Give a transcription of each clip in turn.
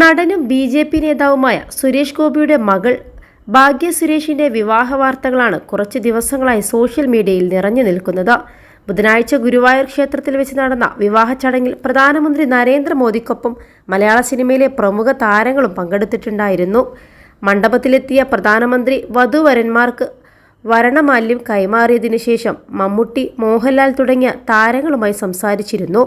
നടനും B J P നേതാവുമായ സുരേഷ് ഗോപിയുടെ മകൾ ഭാഗ്യ സുരേഷിന്റെ വിവാഹ വാർത്തകളാണ് കുറച്ച് ദിവസങ്ങളായി സോഷ്യൽ മീഡിയയിൽ നിറഞ്ഞു നിൽക്കുന്നത്. ബുധനാഴ്ച ഗുരുവായൂർ ക്ഷേത്രത്തിൽ വെച്ച് നടന്ന വിവാഹ ചടങ്ങിൽ പ്രധാനമന്ത്രി നരേന്ദ്രമോദിക്കൊപ്പം മലയാള സിനിമയിലെ പ്രമുഖ താരങ്ങളും പങ്കെടുത്തിട്ടുണ്ടായിരുന്നു. മണ്ഡപത്തിലെത്തിയ പ്രധാനമന്ത്രി വധുവരന്മാർക്ക് വരണമാല്യം കൈമാറിയതിനു ശേഷം മമ്മൂട്ടി മോഹൻലാൽ തുടങ്ങിയ താരങ്ങളുമായി സംസാരിച്ചിരുന്നു.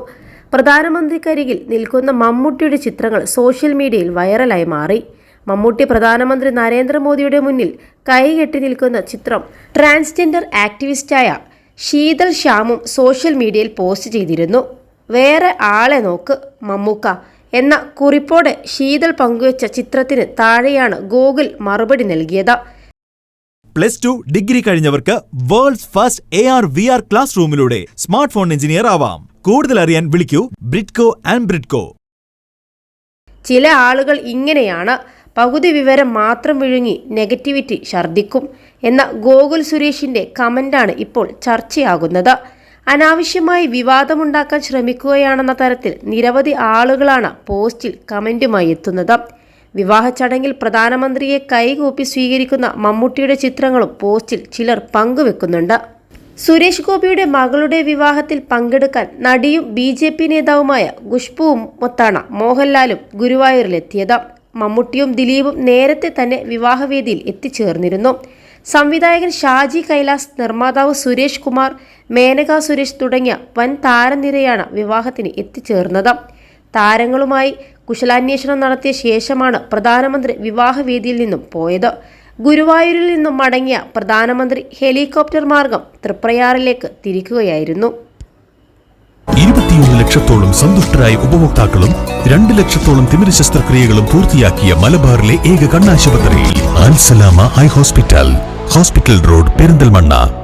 പ്രധാനമന്ത്രിക്കരികിൽ നിൽക്കുന്ന മമ്മൂട്ടിയുടെ ചിത്രങ്ങൾ സോഷ്യൽ മീഡിയയിൽ വൈറലായി മാറി. മമ്മൂട്ടി പ്രധാനമന്ത്രി നരേന്ദ്രമോദിയുടെ മുന്നിൽ കൈകെട്ടി നിൽക്കുന്ന ചിത്രം ട്രാൻസ്ജെൻഡർ ആക്ടിവിസ്റ്റായ ശീതൽ ശ്യാമും സോഷ്യൽ മീഡിയയിൽ പോസ്റ്റ് ചെയ്തിരുന്നു. വേറെ ആളെ നോക്ക് മമ്മൂക്ക എന്ന കുറിപ്പോടെ ശീതൽ പങ്കുവച്ച ചിത്രത്തിന് താഴെയാണ് ഗൂഗിൾ മറുപടി നൽകിയത്. Plus two degree കഴിഞ്ഞവർക്ക് world's first A R V R class റൂമിലൂടെ smart phone engineer ആവാം. കൂടുതൽ അറിയാൻ വിളിക്കൂ ബ്രിഡ്കോ ആൻഡ് ബ്രിഡ്കോ. ചില ആളുകൾ ഇങ്ങനെയാണ് പകുതി വിവരം മാത്രം വിഴുങ്ങി നെഗറ്റിവിറ്റി ഛർദ്ദിക്കും എന്ന ഗോകുൽ സുരേഷിന്റെ കമന്റാണ് ഇപ്പോൾ ചർച്ചയാകുന്നത്. അനാവശ്യമായി വിവാദമുണ്ടാക്കാൻ ശ്രമിക്കുകയാണെന്ന തരത്തിൽ നിരവധി ആളുകളാണ് പോസ്റ്റിൽ കമന്റുമായി എത്തുന്നത്. വിവാഹ ചടങ്ങിൽ പ്രധാനമന്ത്രിയെ കൈകൂപ്പി സ്വീകരിക്കുന്ന മമ്മൂട്ടിയുടെ ചിത്രങ്ങളും പോസ്റ്റിൽ ചിലർ പങ്കുവെക്കുന്നുണ്ട്. സുരേഷ് ഗോപിയുടെ മകളുടെ വിവാഹത്തിൽ പങ്കെടുക്കാൻ നടിയും ബി ജെ പി നേതാവുമായ ഖുഷ്ബുവും മൊത്താണ മോഹൻലാലും ഗുരുവായൂരിലെത്തിയത്. മമ്മൂട്ടിയും ദിലീപും നേരത്തെ തന്നെ വിവാഹവേദിയിൽ എത്തിച്ചേർന്നിരുന്നു. സംവിധായകൻ ഷാജി കൈലാസ് നിർമ്മാതാവ് സുരേഷ് കുമാർ മേനക സുരേഷ് തുടങ്ങിയ വൻ താരനിരയാണ് വിവാഹത്തിന് എത്തിച്ചേർന്നത്. താരങ്ങളുമായി കുശലാന്വേഷണം നടത്തിയ ശേഷമാണ് പ്രധാനമന്ത്രി വിവാഹവേദിയിൽ നിന്നും പോയത്. ഗുരുവായൂരിൽ നിന്നും മടങ്ങിയ പ്രധാനമന്ത്രി ഹെലികോപ്റ്റർ മാർഗം തൃപ്രയാറിലേക്ക് തിരിക്കുകയായിരുന്നു. ഇരുപത്തിയൊന്ന് ലക്ഷത്തോളം സന്തുഷ്ടരായ ഉപഭോക്താക്കളും രണ്ട് ലക്ഷത്തോളം തിമിര ശസ്ത്രക്രിയകളും പൂർത്തിയാക്കിയ മലബാറിലെ ഏക കണ്ണാശുപത്രി ആൻസലാമ high hospital. Hospital road Perinthalmanna.